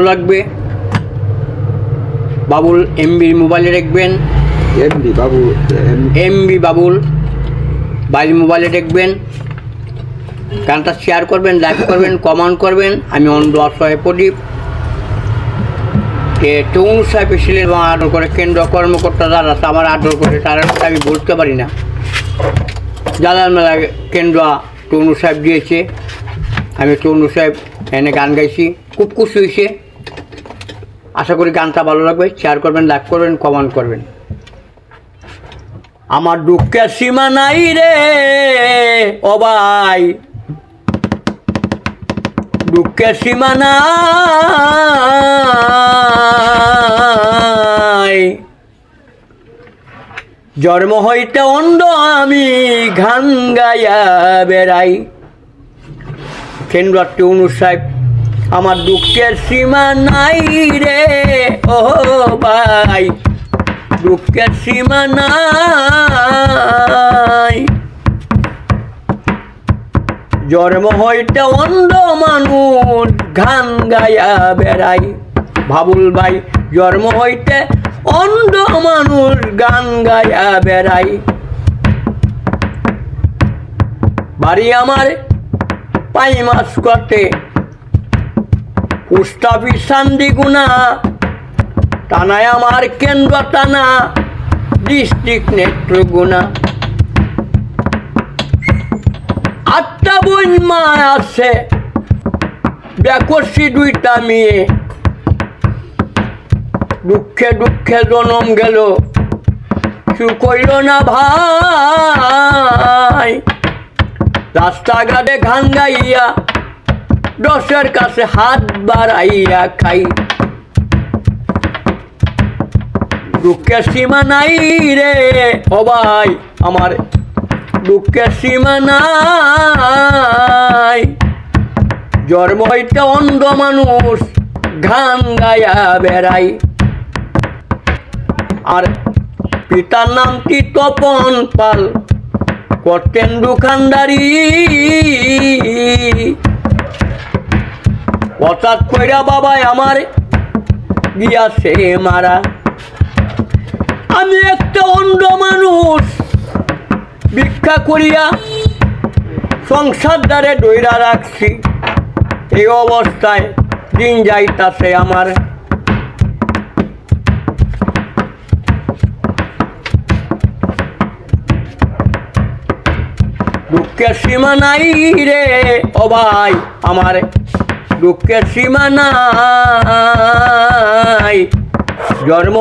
লাগবে। বাবুল এমবির মোবাইলে দেখবেন। এমডি বাবু এম- এমবি বাবুল বাইল মোবাইলে দেখবেন। গানটা শেয়ার করবেন লাইক করবেন কমেন্ট করবেন। আমি অন্ধ অসহায় প্রদীপ। এ টৌন সাহেব ছিলেন এবং আদর করে কেন্দ্র কর্মকর্তা যারা আমার আদর করে তারা আমি বলতে পারি না। জালাল মেলা কেন্দ্র টৌনু সাহেব দিয়েছে। আমি টৌনু সাহেব এনে গান গাইছি। খুব খুশি হয়েছে। আশা করি গানটা ভালো লাগবে। শেয়ার করবেন লাইক করবেন কমেন্ট করবেন। আমার দুঃখের সীমা নাই রে, ও ভাই। দুঃখের সীমা নাই। জন্ম হইতে অন্ধ আমি ঘান গাইয়া বেড়াই। কেন্দ্র টুনু সাহেব আমার দুঃখের সীমা নাই রে, ও ভাই। দুঃখের সীমা নাই। জন্ম হইতে অন্ধ মানুষ গান গায়া বেড়াই ভাবুল ভাই, জন্ম হইতে অন্ধ মানুষ গান গায়া বেড়াই বাড়ি আমার পাই মাস করতে অফিস শান্তিগুনা টানায় আমার কেন্দ্র টানা, ডিস্ট্রিক্ট নেত্রগুনা আটটা বোন মা আছে দেখছি দুইটা মেয়ে। দুঃখে দুঃখে জনম গেল কিছু কইল না ভাই। রাস্তাঘাটে ঘান গাইয়া দশের কাছে হাত বাড়াইয়া খাই। দুঃখের সীমা নাই রে, ও আমার দুঃখের সীমা নাই। জন্ম হইতে অন্ধ মানুষ ঘান গায়া বেড়াই। আর পিতার নামটি তপন পাল? করতেন দোকানদারি। হঠাৎ কইরা বাবাই আমার গিয়াছে মারা। আমি একটা অন্ধ মানুষ। ভিক্ষা করিয়া সংসার দ্বারে দৈরা রাখছি। এই অবস্থায় দিন যাইতাছে আমার। দুঃখের সীমা নাই রে ও ভাই আমার। দুঃখের সীমা নাই জন্ম